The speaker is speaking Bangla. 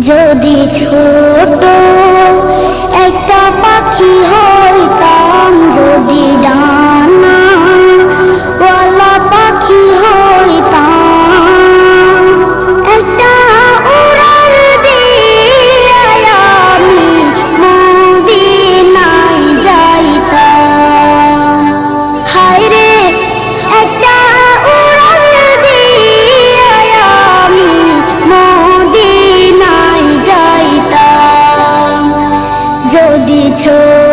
যদি ছোট একটা পাখি হয় told